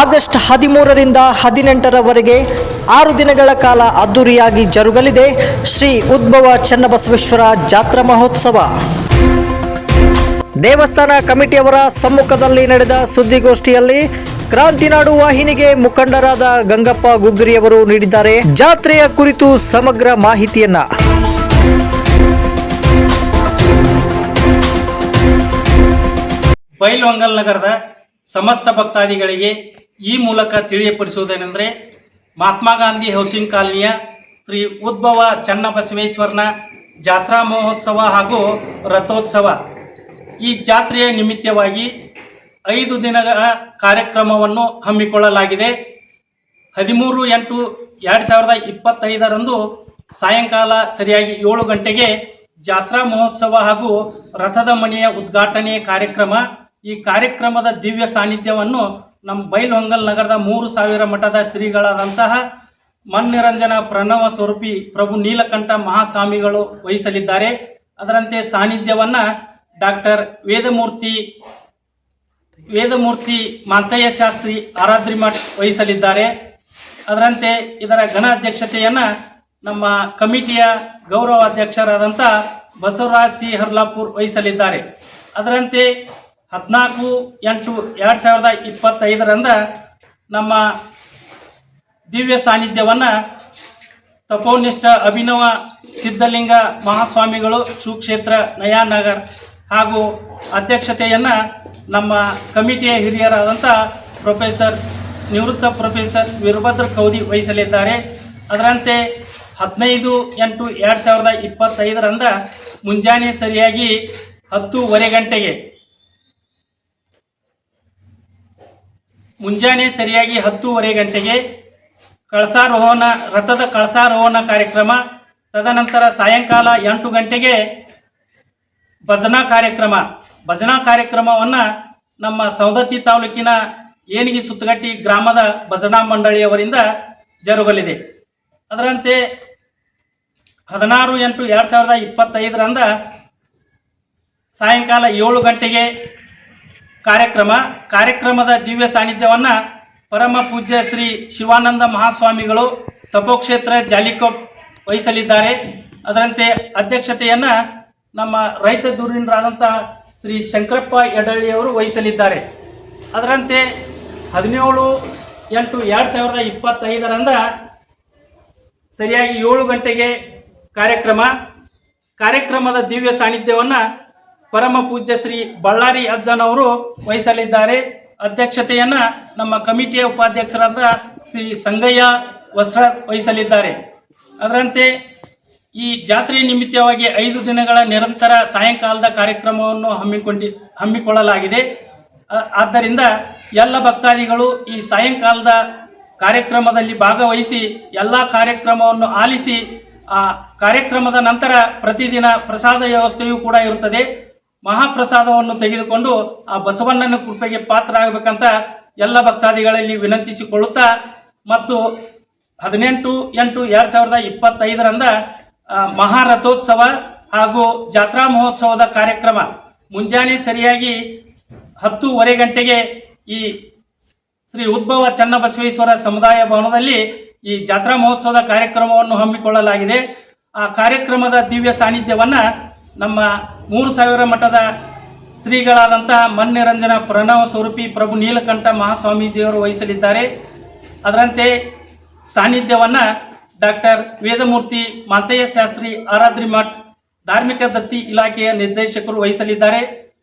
August ಹದಿಮೂರರಿಂದ ಹದಿನೆಂಟರವರೆಗೆ ಆರು ದಿನಗಳ ಕಾಲ ಅದ್ದೂರಿಯಾಗಿ ಜರುಗಲಿದೆ ಶ್ರೀ ಉದ್ಭವ ಚನ್ನಬಸವೇಶ್ವರ ಜಾತ್ರಾ ಮಹೋತ್ಸವ. ದೇವಸ್ಥಾನ ಕಮಿಟಿಯವರ ಸಮ್ಮುಖದಲ್ಲಿ ನಡೆದ ಸುದ್ದಿಗೋಷ್ಠಿಯಲ್ಲಿ ಕ್ರಾಂತಿನಾಡು ವಾಹಿನಿಗೆ ಮುಖಂಡರಾದ ಗಂಗಪ್ಪ ಗುಗ್ಗರಿಯವರು ನೀಡಿದ್ದಾರೆ. ಜಾತ್ರೆಯ ಕುರಿತು ಸಮಗ್ರ ಮಾಹಿತಿಯನ್ನ. ಬೈಲ್ವಂಗಲ್ ನಗರದ ಸಮಸ್ತ ಭಕ್ತಾದಿಗಳಿಗೆ ಈ ಮೂಲಕ ತಿಳಿಯಪಡಿಸುವುದೇನೆಂದರೆ ಮಹಾತ್ಮ ಗಾಂಧಿ ಹೌಸಿಂಗ್ ಕಾಲನಿಯ ಶ್ರೀ ಉದ್ಭವ ಚನ್ನಬಸವೇಶ್ವರನ ಜಾತ್ರಾ ಮಹೋತ್ಸವ ಹಾಗೂ ರಥೋತ್ಸವ. ಈ ಜಾತ್ರೆಯ ನಿಮಿತ್ತವಾಗಿ ಐದು ದಿನಗಳ ಕಾರ್ಯಕ್ರಮವನ್ನು ಹಮ್ಮಿಕೊಳ್ಳಲಾಗಿದೆ. ಹದಿಮೂರು ಎಂಟು ಎರಡು ಸಾವಿರದ ಇಪ್ಪತ್ತೈದರಂದು ಸಾಯಂಕಾಲ ಸರಿಯಾಗಿ ಏಳು ಗಂಟೆಗೆ ಜಾತ್ರಾ ಮಹೋತ್ಸವ ಹಾಗೂ ರಥದ ಮನೆಯ ಉದ್ಘಾಟನೆ ಕಾರ್ಯಕ್ರಮ. ಈ ಕಾರ್ಯಕ್ರಮದ ದಿವ್ಯ ಸಾನ್ನಿಧ್ಯವನ್ನು ನಮ್ಮ ಬೈಲ್ಹೊಂಗಲ್ ನಗರದ ಮೂರು ಸಾವಿರ ಮಠದ ಶ್ರೀಗಳಾದಂತಹ ಮನ್ನಿರಂಜನ ಪ್ರಣವ ಸ್ವರೂಪಿ ಪ್ರಭು ನೀಲಕಂಠ ಮಹಾಸ್ವಾಮಿಗಳು ವಹಿಸಲಿದ್ದಾರೆ. ಅದರಂತೆ ಸಾನ್ನಿಧ್ಯವನ್ನು ಡಾಕ್ಟರ್ ವೇದಮೂರ್ತಿ ವೇದಮೂರ್ತಿ ಮಾಂತಯ್ಯ ಶಾಸ್ತ್ರಿ ಆರಾಧ್ರಿ ಮಠ್ ವಹಿಸಲಿದ್ದಾರೆ. ಅದರಂತೆ ಇದರ ಘನ ಅಧ್ಯಕ್ಷತೆಯನ್ನು ನಮ್ಮ ಕಮಿಟಿಯ ಗೌರವ ಅಧ್ಯಕ್ಷರಾದಂಥ ಬಸವರಾಜ್ ಸಿ ಹರ್ಲಾಪುರ್ ವಹಿಸಲಿದ್ದಾರೆ. ಅದರಂತೆ ಹದಿನಾಲ್ಕು ಎಂಟು ಎರಡು ಸಾವಿರದ ಇಪ್ಪತ್ತೈದರಂದ ನಮ್ಮ ದಿವ್ಯ ಸಾನ್ನಿಧ್ಯವನ್ನು ತಪೋನಿಷ್ಠ ಅಭಿನವ ಸಿದ್ಧಲಿಂಗ ಮಹಾಸ್ವಾಮಿಗಳು ಸುಕ್ಷೇತ್ರ ನಯಾನಗರ್ ಹಾಗೂ ಅಧ್ಯಕ್ಷತೆಯನ್ನು ನಮ್ಮ ಕಮಿಟಿಯ ಹಿರಿಯರಾದಂಥ ಪ್ರೊಫೆಸರ್, ನಿವೃತ್ತ ಪ್ರೊಫೆಸರ್ ವೀರಭದ್ರ ಕೌದಿ ವಹಿಸಲಿದ್ದಾರೆ. ಅದರಂತೆ ಹದಿನೈದು ಎಂಟು ಎರಡು ಸಾವಿರದ ಇಪ್ಪತ್ತೈದರಂದ ಮುಂಜಾನೆ ಸರಿಯಾಗಿ ಹತ್ತೂವರೆ ಗಂಟೆಗೆ ಮುಂಜಾನೆ ಸರಿಯಾಗಿ ಹತ್ತೂವರೆ ಗಂಟೆಗೆ ಕಳಸಾರೋಹಣ ರಥದ ಕಳಸಾರೋಹಣ ಕಾರ್ಯಕ್ರಮ, ತದನಂತರ ಸಾಯಂಕಾಲ ಎಂಟು ಗಂಟೆಗೆ ಭಜನಾ ಕಾರ್ಯಕ್ರಮ. ಭಜನಾ ಕಾರ್ಯಕ್ರಮವನ್ನು ನಮ್ಮ ಸವದತ್ತಿ ತಾಲೂಕಿನ ಏನಿಗೆ ಸುತ್ತಗಟ್ಟಿ ಗ್ರಾಮದ ಭಜನಾ ಮಂಡಳಿಯವರಿಂದ ಜರುಗಲಿದೆ. ಅದರಂತೆ ಹದಿನಾರು ಎಂಟು ಎರಡು ಸಾವಿರದ ಇಪ್ಪತ್ತೈದರಂದ ಸಾಯಂಕಾಲ ಏಳು ಗಂಟೆಗೆ ಕಾರ್ಯಕ್ರಮ, ಕಾರ್ಯಕ್ರಮದ ದಿವ್ಯ ಸಾನ್ನಿಧ್ಯವನ್ನು ಪರಮ ಪೂಜ್ಯ ಶ್ರೀ ಶಿವಾನಂದ ಮಹಾಸ್ವಾಮಿಗಳು ತಪೋಕ್ಷೇತ್ರ ಜಾಲಿಕೋಪ್ ವಹಿಸಲಿದ್ದಾರೆ. ಅದರಂತೆ ಅಧ್ಯಕ್ಷತೆಯನ್ನು ನಮ್ಮ ರೈತ ಧುರೀಣರಾದಂಥ ಶ್ರೀ ಶಂಕರಪ್ಪ ಯಡಳ್ಳಿಯವರು ವಹಿಸಲಿದ್ದಾರೆ. ಅದರಂತೆ ಹದಿನೇಳು ಎಂಟು ಎರಡು ಸಾವಿರದ ಇಪ್ಪತ್ತೈದರಂದ ಸರಿಯಾಗಿ ಏಳು ಗಂಟೆಗೆ ಕಾರ್ಯಕ್ರಮ, ಕಾರ್ಯಕ್ರಮದ ದಿವ್ಯ ಸಾನ್ನಿಧ್ಯವನ್ನು ಪರಮ ಪೂಜ್ಯ ಶ್ರೀ ಬಳ್ಳಾರಿ ಅಜ್ಜನವರು ವಹಿಸಲಿದ್ದಾರೆ. ಅಧ್ಯಕ್ಷತೆಯನ್ನು ನಮ್ಮ ಕಮಿಟಿಯ ಉಪಾಧ್ಯಕ್ಷರಾದ ಶ್ರೀ ಸಂಗಯ್ಯ ವಸ್ತ್ರ ವಹಿಸಲಿದ್ದಾರೆ. ಅದರಂತೆ ಈ ಜಾತ್ರೆ ನಿಮಿತ್ತವಾಗಿ ಐದು ದಿನಗಳ ನಿರಂತರ ಸಾಯಂಕಾಲದ ಕಾರ್ಯಕ್ರಮವನ್ನು ಹಮ್ಮಿಕೊಂಡಿ, ಹಮ್ಮಿಕೊಳ್ಳಲಾಗಿದೆ. ಆದ್ದರಿಂದ ಎಲ್ಲ ಭಕ್ತಾದಿಗಳು ಈ ಸಾಯಂಕಾಲದ ಕಾರ್ಯಕ್ರಮದಲ್ಲಿ ಭಾಗವಹಿಸಿ ಎಲ್ಲ ಕಾರ್ಯಕ್ರಮವನ್ನು ಆಲಿಸಿ, ಆ ಕಾರ್ಯಕ್ರಮದ ನಂತರ ಪ್ರತಿದಿನ ಪ್ರಸಾದ ವ್ಯವಸ್ಥೆಯೂ ಕೂಡ ಇರುತ್ತದೆ. ಮಹಾಪ್ರಸಾದವನ್ನು ತೆಗೆದುಕೊಂಡು ಆ ಬಸವಣ್ಣನ ಕೃಪೆಗೆ ಪಾತ್ರ ಆಗಬೇಕಂತ ಎಲ್ಲ ಭಕ್ತಾದಿಗಳಲ್ಲಿ ವಿನಂತಿಸಿಕೊಳ್ಳುತ್ತಾ ಮತ್ತು ಹದಿನೆಂಟು ಎಂಟು ಎರಡು ಸಾವಿರದ ಇಪ್ಪತ್ತೈದರಂದ ಮಹಾರಥೋತ್ಸವ ಹಾಗೂ ಜಾತ್ರಾ ಮಹೋತ್ಸವದ ಕಾರ್ಯಕ್ರಮ ಮುಂಜಾನೆ ಸರಿಯಾಗಿ ಹತ್ತೂವರೆ ಗಂಟೆಗೆ ಈ ಶ್ರೀ ಉದ್ಭವ ಚನ್ನಬಸವೇಶ್ವರ ಸಮುದಾಯ ಭವನದಲ್ಲಿ ಈ ಜಾತ್ರಾ ಮಹೋತ್ಸವದ ಕಾರ್ಯಕ್ರಮವನ್ನು ಹಮ್ಮಿಕೊಳ್ಳಲಾಗಿದೆ. ಆ ಕಾರ್ಯಕ್ರಮದ ದಿವ್ಯ ಸಾನ್ನಿಧ್ಯವನ್ನ ನಮ್ಮ ಮೂರು ಸಾವಿರ ಮಠದ ಶ್ರೀಗಳಾದಂತಹ ಮನ್ನಿರಂಜನ ಪ್ರಣವ ಸ್ವರೂಪಿ ಪ್ರಭು ನೀಲಕಂಠ ಮಹಾಸ್ವಾಮೀಜಿಯವರು ವಹಿಸಲಿದ್ದಾರೆ. ಅದರಂತೆ ಸಾನ್ನಿಧ್ಯವನ್ನು ಡಾಕ್ಟರ್ ವೇದಮೂರ್ತಿ ಮಾತಯ್ಯ ಶಾಸ್ತ್ರಿ ಆರಾಧ್ರಿ ಮಠ್ ಧಾರ್ಮಿಕ ದತ್ತಿ ಇಲಾಖೆಯ ನಿರ್ದೇಶಕರು ವಹಿಸಲಿದ್ದಾರೆ.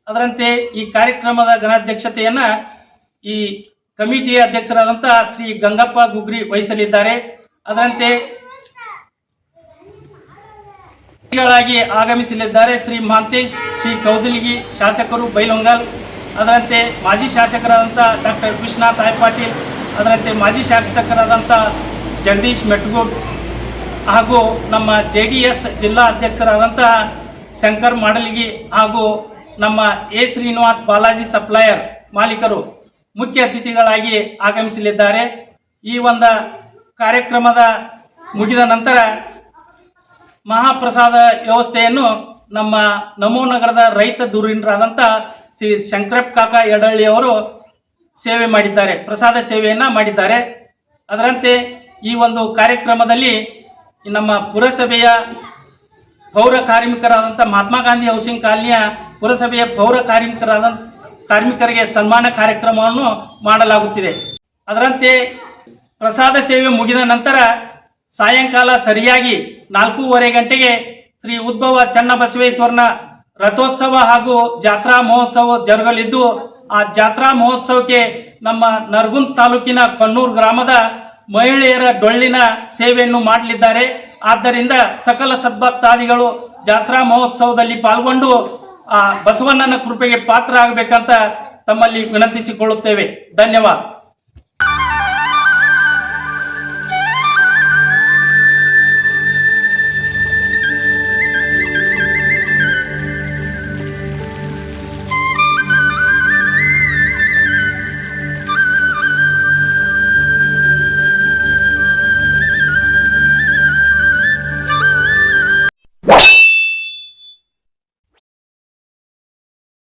ಅದರಂತೆ ಈ ಕಾರ್ಯಕ್ರಮದ ಗಣಾಧ್ಯಕ್ಷತೆಯನ್ನು ಈ ಕಮಿಟಿಯ ಅಧ್ಯಕ್ಷರಾದಂಥ ಶ್ರೀ ಗಂಗಪ್ಪ ಗುಗ್ರಿ ವಹಿಸಲಿದ್ದಾರೆ. ಅದರಂತೆ ಆಗಮಿಸಲಿದ್ದಾರೆ ಶ್ರೀ ಮಾಂತೇಶ್, ಶ್ರೀ ಕೌಜಲ್ಗಿ ಶಾಸಕರು ಬೈಲೊಂಗಲ್, ಅದರಂತೆ ಮಾಜಿ ಶಾಸಕರಾದಂಥ ಡಾಕ್ಟರ್ ಕೃಷ್ಣ ತಾಯ್ ಪಾಟೀಲ್ ಅದರಂತೆ ಮಾಜಿ ಶಾಸಕರಾದಂಥ ಜಗದೀಶ್ ಮೆಟ್ಗೂಡ್ ಹಾಗೂ ನಮ್ಮ ಜೆ ಡಿ ಎಸ್ ಜಿಲ್ಲಾ ಅಧ್ಯಕ್ಷರಾದಂತಹ ಶಂಕರ್ ಮಾಡಲಿಗಿ ಹಾಗೂ ನಮ್ಮ ಎ ಶ್ರೀನಿವಾಸ್ ಬಾಲಾಜಿ ಸಪ್ಲೈಯರ್ ಮಾಲೀಕರು ಮುಖ್ಯ ಅತಿಥಿಗಳಾಗಿ ಆಗಮಿಸಲಿದ್ದಾರೆ. ಈ ಒಂದು ಕಾರ್ಯಕ್ರಮದ ಮುಗಿದ ನಂತರ ಮಹಾಪ್ರಸಾದ ವ್ಯವಸ್ಥೆಯನ್ನು ನಮ್ಮ ನಮೋ ನಗರದ ರೈತ ದೂರಿನರಾದಂಥ ಶ್ರೀ ಶಂಕರಪ್ಪ ಕಾಕ ಯಡಳ್ಳಿ ಅವರು ಸೇವೆ ಮಾಡಿದ್ದಾರೆ, ಪ್ರಸಾದ ಸೇವೆಯನ್ನು ಮಾಡಿದ್ದಾರೆ. ಅದರಂತೆ ಈ ಒಂದು ಕಾರ್ಯಕ್ರಮದಲ್ಲಿ ನಮ್ಮ ಪುರಸಭೆಯ ಪೌರ ಕಾರ್ಮಿಕರಾದಂಥ ಮಹಾತ್ಮ ಗಾಂಧಿ ಹೌಸಿಂಗ್ ಕಾಲನಿಯ ಪುರಸಭೆಯ ಪೌರ ಕಾರ್ಮಿಕರಾದ, ಕಾರ್ಮಿಕರಿಗೆ ಸನ್ಮಾನ ಕಾರ್ಯಕ್ರಮವನ್ನು ಮಾಡಲಾಗುತ್ತಿದೆ. ಅದರಂತೆ ಪ್ರಸಾದ ಸೇವೆ ಮುಗಿದ ನಂತರ ಸಾಯಂಕಾಲ ಸರಿಯಾಗಿ ನಾಲ್ಕೂವರೆ ಗಂಟೆಗೆ ಶ್ರೀ ಉದ್ಭವ ಚನ್ನಬಸವೇಶ್ವರನ ರಥೋತ್ಸವ ಹಾಗೂ ಜಾತ್ರಾ ಮಹೋತ್ಸವ ಜರುಗಲಿದ್ದು, ಆ ಜಾತ್ರಾ ಮಹೋತ್ಸವಕ್ಕೆ ನಮ್ಮ ನರಗುಂದ್ ತಾಲೂಕಿನ ಕಣ್ಣೂರು ಗ್ರಾಮದ ಮಹಿಳೆಯರ ಡೊಳ್ಳಿನ ಸೇವೆಯನ್ನು ಮಾಡಲಿದ್ದಾರೆ. ಆದ್ದರಿಂದ ಸಕಲ ಸದ್ಭಕ್ತಾದಿಗಳು ಜಾತ್ರಾ ಮಹೋತ್ಸವದಲ್ಲಿ ಪಾಲ್ಗೊಂಡು, ಆ ಬಸವಣ್ಣನ ಕೃಪೆಗೆ ಪಾತ್ರ ಆಗಬೇಕಂತ ತಮ್ಮಲ್ಲಿ ವಿನಂತಿಸಿಕೊಳ್ಳುತ್ತೇವೆ. ಧನ್ಯವಾದ.